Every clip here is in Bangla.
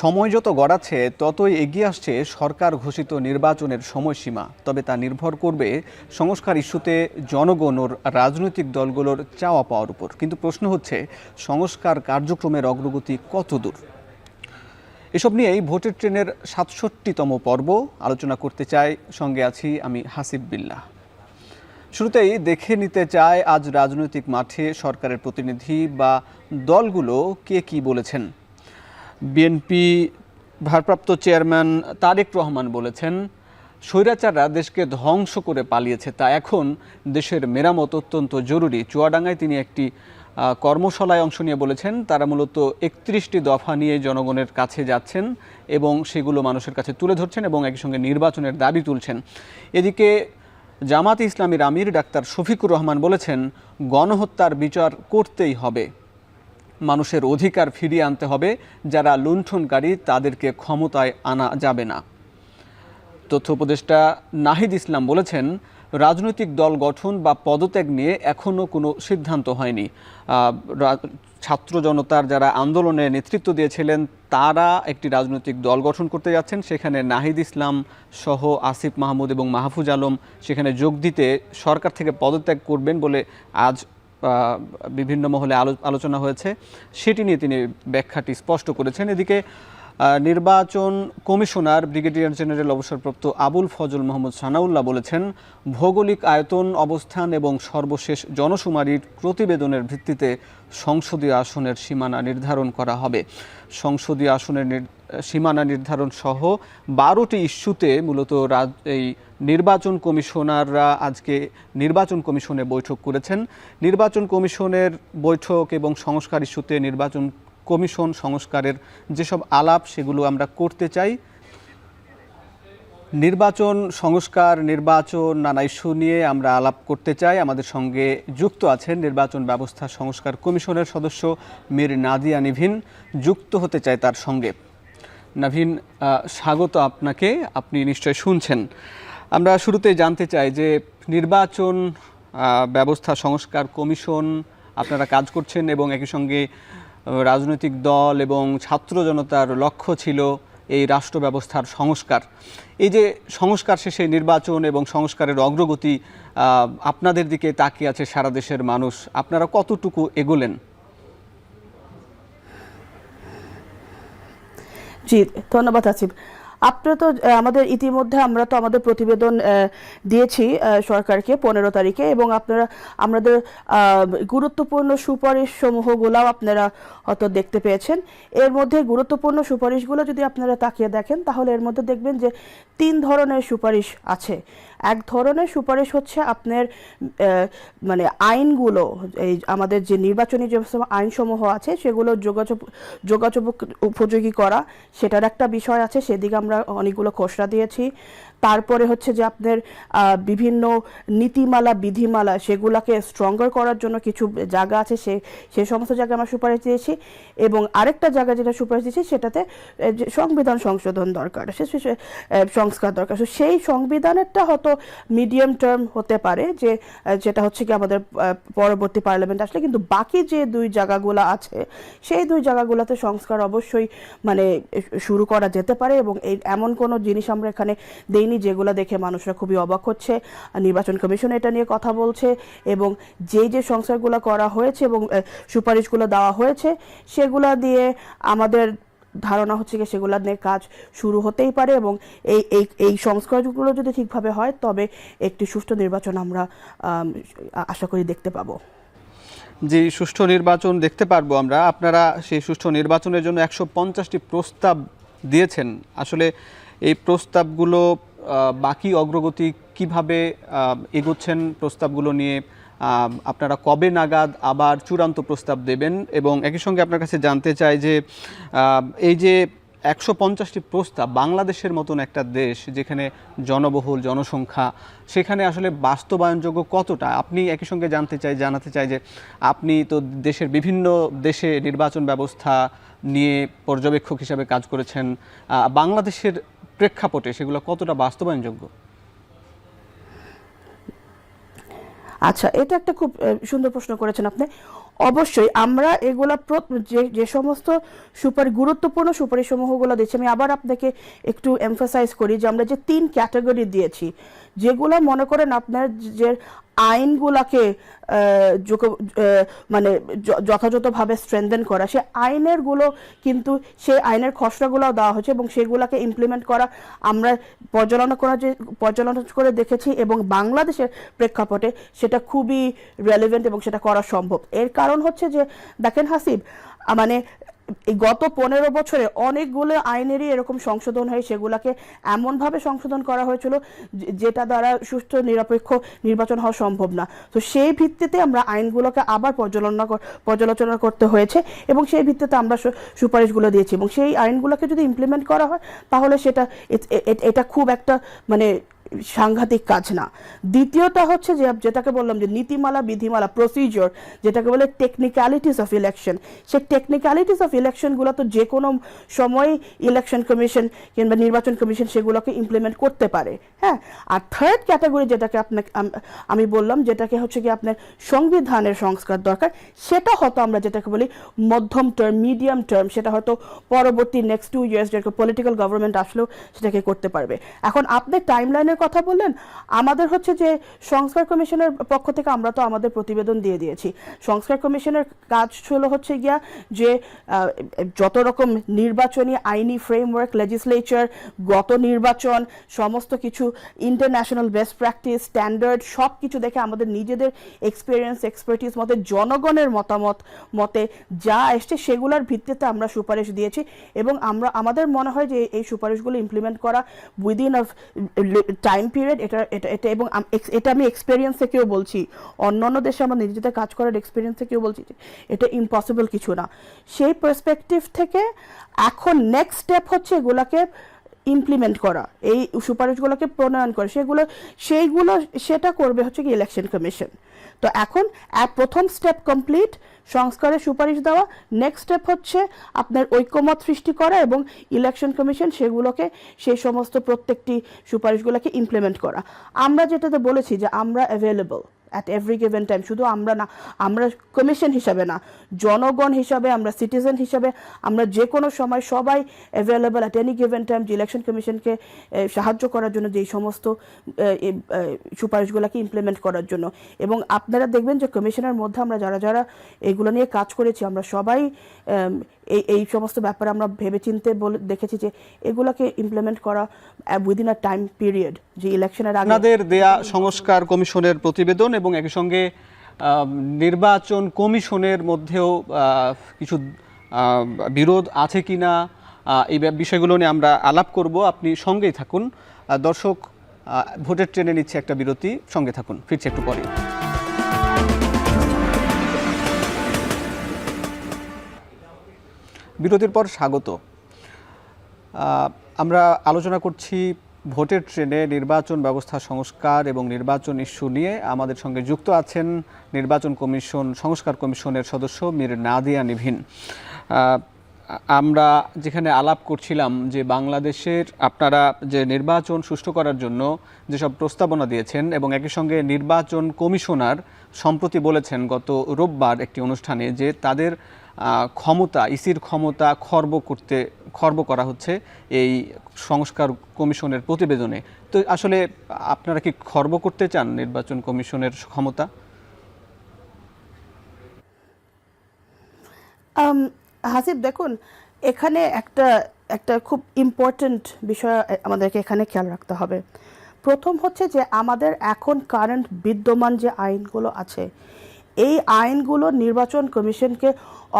সময় যত গড়াচ্ছে, ততই এগিয়ে আসছে সরকার ঘোষিত নির্বাচনের সময়সীমা। তবে তা নির্ভর করবে সংস্কার ইস্যুতে জনগণ ও রাজনৈতিক দলগুলোর চাওয়া পাওয়ার উপর। কিন্তু প্রশ্ন হচ্ছে, সংস্কার কার্যক্রমের অগ্রগতি কত দূর? এসব নিয়েই ভোটের ট্রেনের সাতষট্টিতম পর্ব। আলোচনা করতে চাই, সঙ্গে আছি আমি হাসিব বিল্লাহ শুরুতেই দেখে নিতে চায় আজ রাজনৈতিক মাঠে সরকারের প্রতিনিধি বা দলগুলো কে কি বলেছেন? বিএনপি ভারপ্রাপ্ত চেয়ারম্যান তারেক রহমান বলেছেন, স্বৈরাচাররা দেশকে ধ্বংস করে পালিয়েছে, তা এখন দেশের মেরামত অত্যন্ত জরুরি। চুয়াডাঙ্গায় তিনি একটি কর্মশালায় অংশ নিয়ে বলেছেন, তারা মূলত একত্রিশটি দফা নিয়ে জনগণের কাছে যাচ্ছেন এবং সেগুলো মানুষের কাছে তুলে ধরছেন এবং একই সঙ্গে নির্বাচনের দাবি তুলছেন। এদিকে জামাত ইসলামীর আমির ডাক্তার শফিকুর রহমান বলেছেন, গণহত্যার বিচার করতেই হবে। মানুষের অধিকার ফিরিয়ে আনতে হবে, যারা লুণ্ঠনকারী তাদেরকে ক্ষমতায় আনা যাবে না। তথ্য উপদেষ্টা নাহিদ ইসলাম বলেছেন, রাজনৈতিক দল গঠন বা পদত্যাগ নিয়ে এখনও কোনো সিদ্ধান্ত হয়নি। ছাত্র জনতার যারা আন্দোলনে নেতৃত্ব দিয়েছিলেন, তারা একটি রাজনৈতিক দল গঠন করতে যাচ্ছেন। সেখানে নাহিদ ইসলাম সহ আসিফ মাহমুদ এবং মাহফুজ আলম সেখানে যোগ দিতে সরকার থেকে পদত্যাগ করবেন বলে আজ বিভিন্ন মহলে আলোচনা হয়েছে। সেটি নিয়ে তিনি ব্যাখ্যাটি স্পষ্ট করেছেন। এদিকে নির্বাচন কমিশনার ব্রিগেডিয়ার জেনারেল অবসরপ্রাপ্ত আবুল ফজল মোহাম্মদ সানাউল্লাহ বলেছেন, ভৌগোলিক আয়তন, অবস্থান এবং সর্বশেষ জনশুমারির প্রতিবেদনের ভিত্তিতে সংসদীয় আসনের সীমানা নির্ধারণ করা হবে। সংসদীয় আসনের নির- সীমানা নির্ধারণ সহ বারোটি ইস্যুতে মূলত এই নির্বাচন কমিশনাররা আজকে নির্বাচন কমিশনে বৈঠক করেছেন। নির্বাচন কমিশনের বৈঠক এবং সংস্কার ইস্যুতে নির্বাচন কমিশন সংস্কারের যেসব আলাপ, সেগুলো আমরা করতে চাই। নির্বাচন সংস্কার, নির্বাচন নানা ইস্যু নিয়ে আমরা আলাপ করতে চাই। আমাদের সঙ্গে যুক্ত আছেন নির্বাচন ব্যবস্থা সংস্কার কমিশনের সদস্য মীর নাদিয়া নিভিন। যুক্ত হতে চায় তার সঙ্গে। নাভিন স্বাগত আপনাকে। আপনি নিশ্চয় শুনছেন। আমরা শুরুতে জানতে চাই যে নির্বাচন ব্যবস্থা সংস্কার কমিশন আপনারা কাজ করছেন এবং একই সঙ্গে রাজনৈতিক দল এবং ছাত্র জনতার লক্ষ্য ছিল এই রাষ্ট্র ব্যবস্থার সংস্কার। এই যে সংস্কার শেষে নির্বাচন এবং সংস্কারের অগ্রগতি আপনাদের দিকে তাকিয়ে আছে সারা দেশের মানুষ। আপনারা কতটুকু এগোলেন? জি ধন্যবাদ আসিফ। আপনারা তো আমাদের ইতিমধ্যে আমরা তো আমাদের প্রতিবেদন দিয়েছি সরকারকে পনেরো তারিখে এবং আপনারা, আমাদের গুরুত্বপূর্ণ সুপারিশ সমূহগুলাও আপনারা হয়তো দেখতে পেয়েছেন। এর মধ্যে গুরুত্বপূর্ণ সুপারিশগুলো যদি আপনারা তাকিয়ে দেখেন, তাহলে এর মধ্যে দেখবেন যে তিন ধরনের সুপারিশ আছে। এক ধরনের সুপারিশ হচ্ছে আপনার মানে আইনগুলো, এই আমাদের যে নির্বাচনী যে আইনসমূহ আছে, সেগুলো যোগাযোগ যোগাযোগ উপযোগী করা, সেটার একটা বিষয় আছে, সেদিকে আমরা অনেকগুলো খসড়া দিয়েছি। তারপরে হচ্ছে যে আপনার বিভিন্ন নীতিমালা বিধিমালা সেগুলোকে স্ট্রঙ্গার করার জন্য কিছু জায়গা আছে সে সেই সমস্ত জায়গায় আমরা সুপারিশ দিয়েছি। এবং আরেকটা জায়গা যেটা সুপারিশ দিয়েছি সেটাতে সংবিধান সংশোধন দরকার সে সে- সে, সংস্কার দরকার। সেই সংবিধানেরটা হয়তো মিডিয়াম টার্ম হতে পারে যে যেটা হচ্ছে কি আমাদের পরবর্তী পার্লামেন্ট আসলে কিন্তু বাকি যে দুই জায়গাগুলো আছে সেই দুই জায়গাগুলোতে সংস্কার অবশ্যই মানে শুরু করা যেতে পারে। এবং এমন কোনো জিনিস আমরা এখানে দেইনি যেগুলো দেখে মানুষরা খুবই অবাক হচ্ছে নির্বাচন কমিশন এটা নিয়ে কথা বলছে এবং যেই যে সংস্কারগুলো করা হয়েছে এবং সুপারিশগুলো দেওয়া হয়েছে, সেগুলা দিয়ে আমাদের ধারণা হচ্ছে কি সেগুলো নিয়ে কাজ শুরু হতেই পারে এবং এই এই এই সংস্কারগুলো যদি ঠিকভাবে হয়, তবে একটি সুষ্ঠু নির্বাচন আমরা আশা করি দেখতে পাবো। যে সুষ্ঠু নির্বাচন দেখতে পারব আমরা। আপনারা সেই সুষ্ঠু নির্বাচনের জন্য একশো পঞ্চাশটি প্রস্তাব দিয়েছেন। আসলে এই প্রস্তাবগুলো বাকি অগ্রগতি কীভাবে এগোচ্ছেন প্রস্তাবগুলো নিয়ে আপনারা কবে নাগাদ আবার চূড়ান্ত প্রস্তাব দেবেন? এবং একই সঙ্গে আপনার কাছে জানতে চাই যে এই যে একশো পঞ্চাশটি প্রস্তাব বাংলাদেশের মতন একটা দেশ যেখানে জনবহুল, জনসংখ্যা, সেখানে আসলে বাস্তবায়নযোগ্য কতটা? আপনি একই সঙ্গে জানতে চাই, জানাতে চাই যে আপনি তো দেশের বিভিন্ন দেশে নির্বাচন ব্যবস্থা নিয়ে পর্যবেক্ষক হিসাবে কাজ করেছেন বাংলাদেশের প্রেক্ষাপটে সেগুলো কতটা বাস্তবায়নযোগ্য? আচ্ছা এটা একটা খুব সুন্দর প্রশ্ন করেছেন আপনি। অবশ্যই আমরা এগুলা যে যে সমস্ত সুপার, গুরুত্বপূর্ণ সুপারিশসমূহগুলো দিচ্ছি, আমি আবার আপনাকে একটু এমফাসাইজ করি যে আমরা যে তিন ক্যাটাগরি দিয়েছি যেগুলো মনে করেন আপনার যে আইনগুলাকে মানে যথাযথভাবে স্ট্রেংথেন করা, সে আইনেরগুলো কিন্তু সেই আইনের খসড়াগুলো দেওয়া হচ্ছে এবং সেগুলোকে ইমপ্লিমেন্ট করা আমরা পর্যালোচনা করা যে পর্যালোচনা করে দেখেছি এবং বাংলাদেশের প্রেক্ষাপটে সেটা খুবই রেলেভেন্ট এবং সেটা করা সম্ভব। এর কারণ হচ্ছে যে, দেখেন হাসিব মানে এই গত পনেরো বছরে অনেকগুলো আইনেরই এরকম সংশোধন হয়, সেগুলোকে এমনভাবে সংশোধন করা হয়েছিল যেটা দ্বারা সুষ্ঠু, নিরপেক্ষ নির্বাচন হওয়া সম্ভব না। তো সেই ভিত্তিতে আমরা আইনগুলোকে আবার পর্যালোচনা পর্যালোচনা করতে হয়েছে এবং সেই ভিত্তিতে আমরা সুপারিশগুলো দিয়েছি এবং সেই আইনগুলোকে যদি ইমপ্লিমেন্ট করা হয়, তাহলে সেটা এটা খুব একটা মানে সাংঘাতিক কাজ না। দ্বিতীয়টা হচ্ছে যে, যেটাকে বললাম যে, নীতিমালা, বিধিমালা প্রসিজিওর যেটাকে বলে টেকনিক্যালিটিস অফ ইলেকশন সেই টেকনিক্যালিটিস অফ ইলেকশনগুলো তো যে কোনো সময় ইলেকশন কমিশন কিংবা নির্বাচন কমিশন সেগুলোকে ইমপ্লিমেন্ট করতে পারে হ্যাঁ? আর থার্ড ক্যাটাগরি যেটাকে আপনাকে, আমি বললাম যেটাকে হচ্ছে কি আপনার সংবিধানের সংস্কার দরকার, সেটা হয়তো আমরা যেটাকে বলি মধ্যম টার্ম মিডিয়াম টার্ম সেটা হয়তো পরবর্তী নেক্সট টু ইয়ার্স যেরকম পলিটিক্যাল গভর্নমেন্ট আসলেও সেটাকে করতে পারবে। এখন আপনি টাইম লাইনের কথা বললেন, আমাদের হচ্ছে যে সংস্কার কমিশনের পক্ষ থেকে আমরা তো আমাদের প্রতিবেদন দিয়ে দিয়েছি। সংস্কার কমিশনের কাজ ছিল হচ্ছে গিয়া যে যত রকম নির্বাচনী আইনি ফ্রেমওয়ার্ক লেজিসলেচার গত নির্বাচন, সমস্ত কিছু ইন্টারন্যাশনাল বেস্ট প্র্যাকটিস স্ট্যান্ডার্ড সব কিছু দেখে আমাদের নিজেদের এক্সপিরিয়েন্স এক্সপার্টিস মতে, জনগণের মতামত মতে যা এসছে সেগুলোর ভিত্তিতে আমরা সুপারিশ দিয়েছি এবং আমরা, আমাদের মনে হয় যে এই সুপারিশগুলো ইমপ্লিমেন্ট করা উইদিন অফ টাইম পিরিয়ড এটা এটা এটা এবং এটা আমি এক্সপিরিয়েন্স থেকেও বলছি। অন্য অন্য দেশে আমরা নিজেদের কাজ করার এক্সপিরিয়েন্স থেকেও বলছি এটা ইম্পসিবল কিছু না। সেই পার্সপেক্টিভ থেকে এখন নেক্সট স্টেপ হচ্ছে এগুলাকে ইমপ্লিমেন্ট করা, এই সুপারিশগুলোকে প্রণয়ন করা, সেগুলো, সেইগুলো, সেটা করবে হচ্ছে কি ইলেকশন কমিশন তো এখন প্রথম স্টেপ কমপ্লিট সংস্কারের সুপারিশ দেওয়া নেক্সট স্টেপ হচ্ছে আপনার ঐক্যমত সৃষ্টি করা এবং ইলেকশন কমিশন সেগুলোকে সেই সমস্ত প্রত্যেকটি সুপারিশগুলোকে ইমপ্লিমেন্ট করা। আমরা যেটাতে বলেছি যে আমরা available at every given time শুধু আমরা না, আমরা কমিশন হিসাবে না, জনগণ হিসাবে, আমরা সিটিজেন হিসাবে, আমরা যে কোনো সময় সবাই available at any given time যে ইলেকশন কমিশনকে সাহায্য করার জন্য, যেই সমস্ত সুপারিশগুলোকে ইমপ্লিমেন্ট করার জন্য। এবং আপনারা দেখবেন যে কমিশনের মধ্যে আমরা যারা যারা এগুলো নিয়ে কাজ করেছি, আমরা সবাই এই এই সমস্ত ব্যাপারে আমরা ভেবেচিন্তে বলে, দেখেছি যে এগুলোকে ইমপ্লিমেন্ট করা উইদিন আ টাইম পিরিয়ড যে ইলেকশনের আগে। আপনাদের দেয়া সংস্কার কমিশনের প্রতিবেদন এবং একই সঙ্গে নির্বাচন কমিশনের মধ্যেও কিছু বিরোধ আছে কি না এই বিষয়গুলো নিয়ে আমরা আলাপ করব। আপনি সঙ্গেই থাকুন। দর্শক ভোটের ট্রেনে নিচ্ছে একটা বিরতি। সঙ্গে থাকুন। ফিরছে একটু পরে বিরতির পর স্বাগত। আমরা আলোচনা করছি ভোটের ট্রেনে নির্বাচন ব্যবস্থা সংস্কার এবং নির্বাচন ইস্যু নিয়ে। আমাদের সঙ্গে যুক্ত আছেন নির্বাচন কমিশন, সংস্কার কমিশনের সদস্য মীর নাদিয়া নিভিন। আমরা যেখানে আলাপ করছিলাম যে বাংলাদেশের আপনারা যে নির্বাচন সুষ্ঠু করার জন্য যেসব প্রস্তাবনা দিয়েছেন এবং একই সঙ্গে নির্বাচন কমিশনার সম্প্রতি বলেছেন গত রোববার একটি অনুষ্ঠানে যে তাদের ক্ষমতা, ইসির ক্ষমতা খর্ব করতে, খর্ব করা হচ্ছে এই সংস্কার কমিশনের প্রতিবেদনে। তো আসলে আপনারা কি খর্ব করতে চান নির্বাচন কমিশনের ক্ষমতা? হাসিব, দেখুন, এখানে একটা একটা খুব ইম্পর্ট্যান্ট বিষয় আমাদেরকে এখানে খেয়াল রাখতে হবে। প্রথম হচ্ছে যে আমাদের এখন কারেন্ট বিদ্যমান যে আইনগুলো আছে এই আইনগুলো নির্বাচন কমিশনকে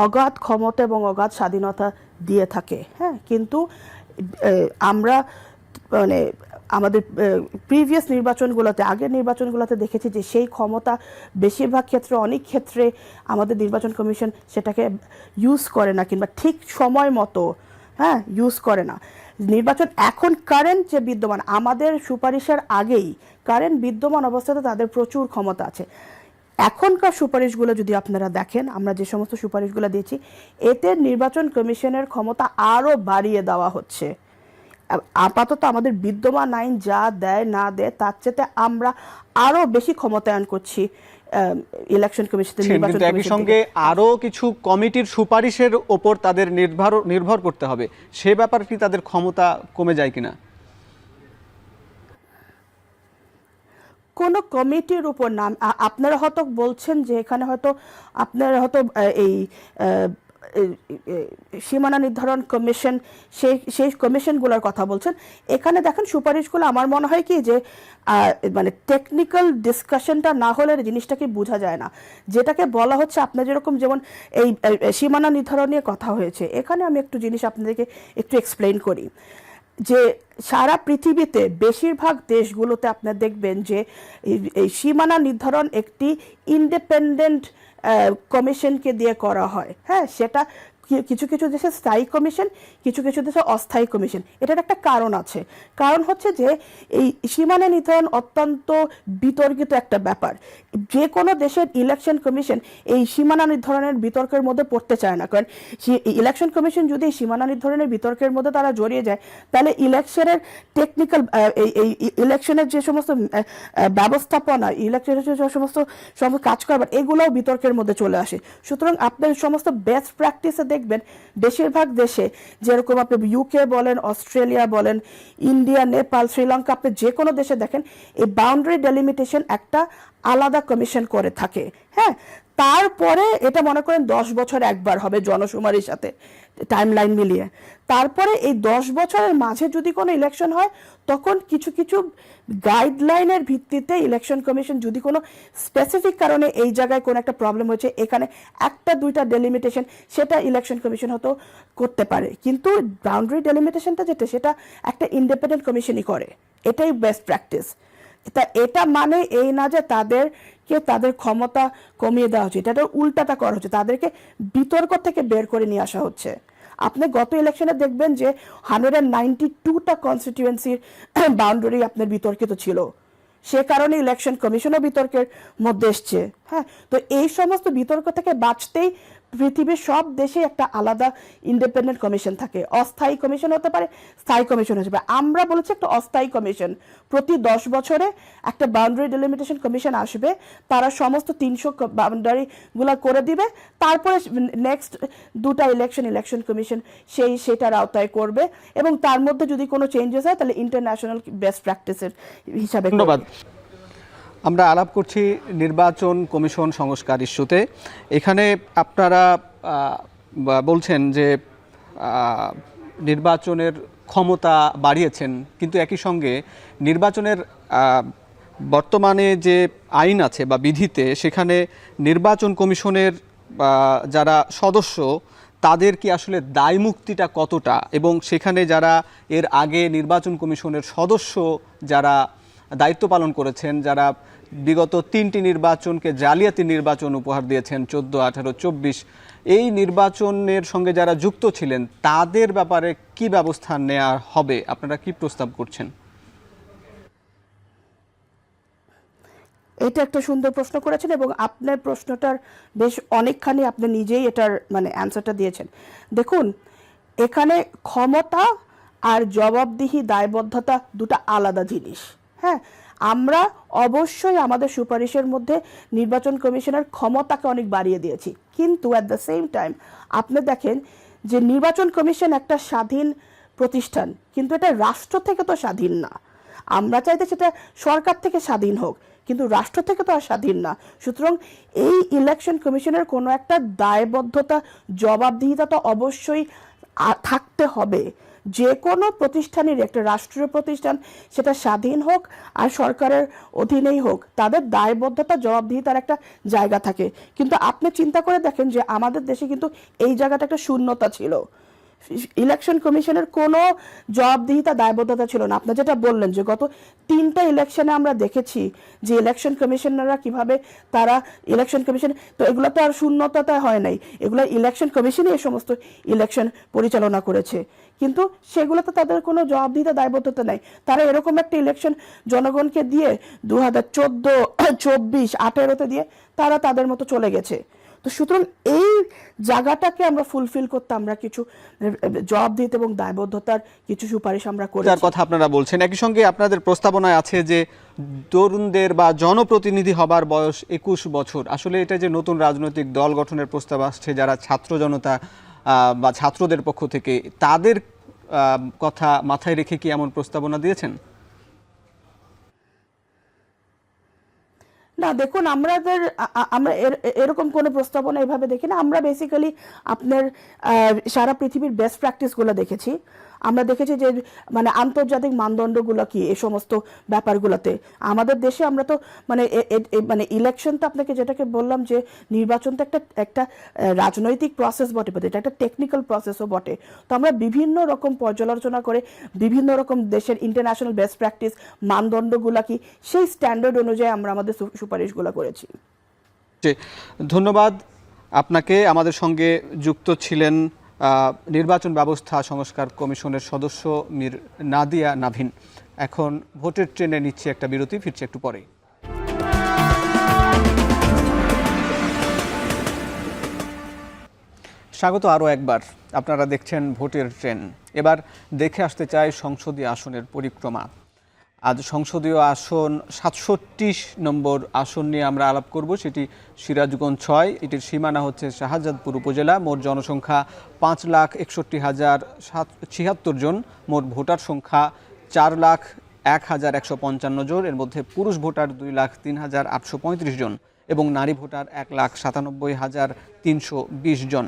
অগাধ ক্ষমতা এবং অগাধ স্বাধীনতা দিয়ে থাকে। হ্যাঁ কিন্তু আমরা মানে আমাদের প্রিভিয়াস নির্বাচনগুলোতে, আগের নির্বাচনগুলোতে দেখেছি যে সেই ক্ষমতা বেশিরভাগ ক্ষেত্রে, অনেক ক্ষেত্রে আমাদের নির্বাচন কমিশন সেটাকে ইউজ করে না কিংবা ঠিক সময় মতো হ্যাঁ ইউজ করে না। নির্বাচন এখন কারেন্ট যে বিদ্যমান, আমাদের সুপারিশের আগেই কারেন্ট বিদ্যমান অবস্থাতে তাদের প্রচুর ক্ষমতা আছে। এখনকার সুপারিশগুলো যদি আপনারা দেখেন আমরা যে সমস্ত সুপারিশগুলো দিয়েছি এতে নির্বাচন কমিশনের ক্ষমতা আরও বাড়িয়ে দেওয়া হচ্ছে। আপাতত আমাদের বিদ্যমান আইন যা দেয় না দেয় তার চেয়ে আমরা আরও বেশি ক্ষমতায়ন করছি ইলেকশন কমিশন নির্বাচন একই সঙ্গে আরও কিছু কমিটির সুপারিশের ওপর তাদের নির্ভর নির্ভর করতে হবে। সে ব্যাপারে কি তাদের ক্ষমতা কমে যায় কিনা? কোনো কমিটির উপর নাম আপনারা হয়তো বলছেন যে এখানে হয়তো আপনারা হয়তো এই সীমানা নির্ধারণ কমিশন সেই সেই কমিশনগুলোর কথা বলছেন। এখানে দেখেন সুপারিশগুলো আমার মনে হয় কি যে মানে টেকনিক্যাল ডিসকাশনটা না হলে জিনিসটাকে বোঝা যায় না। যেটাকে বলা হচ্ছে আপনার যেরকম যেমন এই, সীমানা নির্ধারণ নিয়ে কথা হয়েছে এখানে আমি একটু জিনিস আপনাদেরকে একটু এক্সপ্লেন করি। যে সারা পৃথিবীতে বেশিরভাগ দেশগুলোতে আপনার দেখবেন যে এই- সীমানা নির্ধারণ একটি ইন্ডিপেন্ডেন্ট কমিশনকে দিয়ে করা হয়। হ্যাঁ সেটা কিছু কিছু দেশে স্থায়ী কমিশন কিছু কিছু দেশে অস্থায়ী কমিশন এটার একটা কারণ আছে। কারণ হচ্ছে যে, এই সীমানা নির্ধারণ অত্যন্ত বিতর্কিত একটা ব্যাপার। যে কোনো দেশের ইলেকশন কমিশন এই সীমানা নির্ধারণের বিতর্কের মধ্যে পড়তে চায় না। কারণ ইলেকশন কমিশন যদি এই সীমানা নির্ধারণের বিতর্কের মধ্যে তারা জড়িয়ে যায়, তাহলে ইলেকশনের টেকনিক্যাল এই ইলেকশনের যে সমস্ত ব্যবস্থাপনা ইলেকশনের যে সমস্ত সমস্ত কাজ করবার এগুলোও বিতর্কের মধ্যে চলে আসে। সুতরাং আপনার সমস্ত বেস্ট প্র্যাকটিসে দেখবেন বেশিরভাগ দেশে যেরকম আপনি ইউকে বলেন অস্ট্রেলিয়া বলেন ইন্ডিয়া নেপাল শ্রীলঙ্কা আপনি যে কোনো দেশে দেখেন, এই বাউন্ডারি ডেলিমিটেশন একটা আলাদা কমিশন করে থাকে। হ্যাঁ? তারপরে এটা মনে করেন দশ বছর একবার হবে জনশুমারির সাথে টাইম লাইন মিলিয়ে। তারপরে এই দশ বছরের মাঝে যদি কোনো ইলেকশন হয়, তখন কিছু কিছু গাইডলাইনের ভিত্তিতে ইলেকশন কমিশন যদি কোনো স্পেসিফিক কারণে এই জায়গায় কোনো একটা প্রবলেম হয়েছে, এখানে একটা, দুইটা ডেলিমিটেশন সেটা ইলেকশন কমিশন হয়তো করতে পারে। কিন্তু বাউন্ডারি ডেলিমিটেশনটা যেটা, সেটা একটা ইন্ডিপেন্ডেন্ট কমিশনই করে। এটাই বেস্ট প্র্যাকটিস তা এটা মানে এই না যে তাদেরকে তাদের ক্ষমতা কমিয়ে দেওয়া হচ্ছে এটা উল্টাটা করা হচ্ছে, তাদেরকে বিতর্ক থেকে বের করে নিয়ে আসা হচ্ছে। আপনি গত ইলেকশনে দেখবেন যে হান্ড্রেড নাইনটি টুটা কনস্টিটিউয়েন্সির বাউন্ডারি আপনার বিতর্কিত ছিল। সে কারণে ইলেকশন কমিশনও বিতর্কের মধ্যে এসছে। হ্যাঁ তো এই সমস্ত বিতর্ক থেকে বাঁচতেই পৃথিবীর সব দেশে একটা আলাদা ইন্ডিপেন্ডেন্ট কমিশন থাকে। অস্থায়ী কমিশন হতে পারে স্থায়ী কমিশন হতে পারে। আমরা বলেছি একটা অস্থায়ী কমিশন প্রতি দশ বছরে একটা বাউন্ডারি ডেলিমিটেশন কমিশন আসবে। তারা সমস্ত তিনশো বাউন্ডারি গুলা করে দিবে। তারপরে নেক্সট দুটা ইলেকশন ইলেকশন কমিশন সেই সেটার আওতায় করবে। এবং তার মধ্যে যদি কোনো চেঞ্জেস হয় তাহলে ইন্টারন্যাশনাল বেস্ট প্র্যাকটিসের হিসাবে ধন্যবাদ। আমরা আলাপ করছি নির্বাচন কমিশন সংস্কার ইস্যুতে। এখানে আপনারা বলছেন যে নির্বাচনের ক্ষমতা বাড়িয়েছেন, কিন্তু একই সঙ্গে নির্বাচনের বর্তমানে যে আইন আছে বা বিধিতে, সেখানে নির্বাচন কমিশনের যারা সদস্য, তাদের কি আসলে দায় মুক্তিটা কতটা? এবং সেখানে যারা এর আগে নির্বাচন কমিশনের সদস্য, যারা দায়িত্ব পালন করেছেন, যারা বিগত তিনটি নির্বাচনকে জালিয়াতি নির্বাচন উপহার দিয়েছেন, চোদ্দ, আঠারো, চব্বিশ। এই নির্বাচনের সঙ্গে যারা যুক্ত ছিলেন, তাদের ব্যাপারে কি ব্যবস্থা নেওয়া হবে? আপনারা কি প্রস্তাব করছেন? এটা একটা সুন্দর প্রশ্ন করেছেন এবং আপনার প্রশ্নটার বেশ অনেকখানি আপনি নিজেই এটার মানে অ্যান্সারটা দিয়েছেন। দেখুন, এখানে ক্ষমতা আর জবাবদিহি, দায়বদ্ধতা দুটো আলাদা জিনিস। হ্যাঁ আমরা অবশ্যই আমাদের সুপারিশের মধ্যে নির্বাচন কমিশনের ক্ষমতাকে অনেক বাড়িয়ে দিয়েছি। কিন্তু অ্যাট দ্য সেম টাইম আপনি দেখেন যে নির্বাচন কমিশন একটা স্বাধীন প্রতিষ্ঠান, কিন্তু এটা রাষ্ট্র থেকে তো স্বাধীন না। আমরা চাইতে সেটা সরকার থেকে স্বাধীন হোক, কিন্তু রাষ্ট্র থেকে তো আর স্বাধীন না। সুতরাং এই ইলেকশন কমিশনের কোনো একটা দায়বদ্ধতা, জবাবদিহিতা তো অবশ্যই থাকতে হবে। যে কোনো প্রতিষ্ঠানের একটা রাষ্ট্রীয় প্রতিষ্ঠান, সেটা স্বাধীন হোক আর সরকারের অধীনেই হোক, তাদের দায়বদ্ধতা, জবাবদিহিতার একটা জায়গা থাকে। কিন্তু আপনি চিন্তা করে দেখেন যে আমাদের দেশে কিন্তু এই জায়গাটা একটা শূন্যতা ছিল। ইলেকশন কমিশনের কোনো জবাবদিহিতা দায়বদ্ধতা ছিল না। আপনি যেটা বললেন যে গত তিনটা ইলেকশনে আমরা দেখেছি যে ইলেকশন কমিশনাররা কীভাবে তারা ইলেকশন কমিশন তো এগুলো তো আর শূন্যতাতে হয় নাই। এগুলো ইলেকশন কমিশনই এই সমস্ত ইলেকশন পরিচালনা করেছে। কিন্তু সেগুলোতে তাদের কোনো জবাবদিহিতা দায়বদ্ধতা নাই। তারা এরকম একটা ইলেকশন জনগণকে দিয়ে দু হাজার চোদ্দ, চব্বিশ, আঠেরোতে দিয়ে তারা তাদের মতো চলে গেছে। তো সুতরাং এই জায়গাটাকে আমরা ফুলফিল করতে আমরা কিছু জবাব দিতে এবং দায়বদ্ধতার কিছু সুপারিশ আমরা করি যার কথা আপনারা বলছেন, একই সঙ্গে আপনাদের প্রস্তাবনায় আছে যে তরুণদের বা জনপ্রতিনিধি হবার বয়স একুশ বছর। আসলে এটা যে নতুন রাজনৈতিক দল গঠনের প্রস্তাব আসছে, যারা ছাত্র জনতা বা ছাত্রদের পক্ষ থেকে, তাদের কথা মাথায় রেখে কি এমন প্রস্তাবনা দিয়েছেন? না, দেখুন আমাদের আমরা এর- এরকম কোনো প্রস্তাবনা এভাবে দেখি না আমরা বেসিক্যালি আপনার সারা পৃথিবীর বেস্ট প্র্যাকটিসগুলো দেখেছি। আমরা দেখেছি যে মানে আন্তর্জাতিক মানদণ্ডগুলো কি এই সমস্ত ব্যাপারগুলোতে? আমাদের দেশে আমরা তো মানে এ- এ- এ- মানে আপনাকে যেটাকে বললাম যে, নির্বাচন তো একটা একটা রাজনৈতিক প্রসেস বটে, but এটা একটা টেকনিক্যাল প্রসেসও বটে। তো আমরা বিভিন্ন রকম পর্যালোচনা করে, বিভিন্ন রকম দেশের ইন্টারন্যাশনাল বেস্ট প্র্যাকটিস মানদণ্ডগুলো কি, সেই স্ট্যান্ডার্ড অনুযায়ী আমরা আমাদের সুপারিশগুলো করেছি। ধন্যবাদ। আপনাকে আমাদের সঙ্গে যুক্ত ছিলেন নির্বাচন ব্যবস্থা সংস্কার কমিশনের সদস্য মির নাদিয়া নাভিন এখন ভোটের ট্রেনে নিচ্ছে একটা বিরতি, ফিরছে একটু পরে স্বাগত আরও একবার, আপনারা দেখছেন ভোটের ট্রেন। এবার দেখে আসতে চাই সংসদীয় আসনের পরিক্রমা। আজ সংসদীয় আসন সাতষট্টি নম্বর আসন নিয়ে আমরা আলাপ করব, সেটি সিরাজগঞ্জ ছয়। এটির সীমানা হচ্ছে শাহজাদপুর উপজেলা। মোট জনসংখ্যা পাঁচ লাখ একষট্টি হাজার সাত ছিয়াত্তর জন। মোট ভোটার সংখ্যা চার লাখ এক হাজার একশো পঞ্চান্ন জন। এর মধ্যে পুরুষ ভোটার দুই লাখ তিন হাজার আটশো পঁয়ত্রিশ জন এবং নারী ভোটার এক লাখ সাতানব্বই হাজার তিনশো বিশ জন।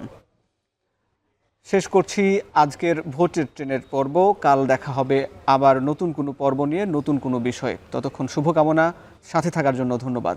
শেষ করছি আজকের ভোটের ট্রেনের পর্ব। কাল দেখা হবে আবার নতুন কোনো পর্ব নিয়ে নতুন কোনো বিষয়ে। ততক্ষণ শুভকামনা, সাথে থাকার জন্য ধন্যবাদ।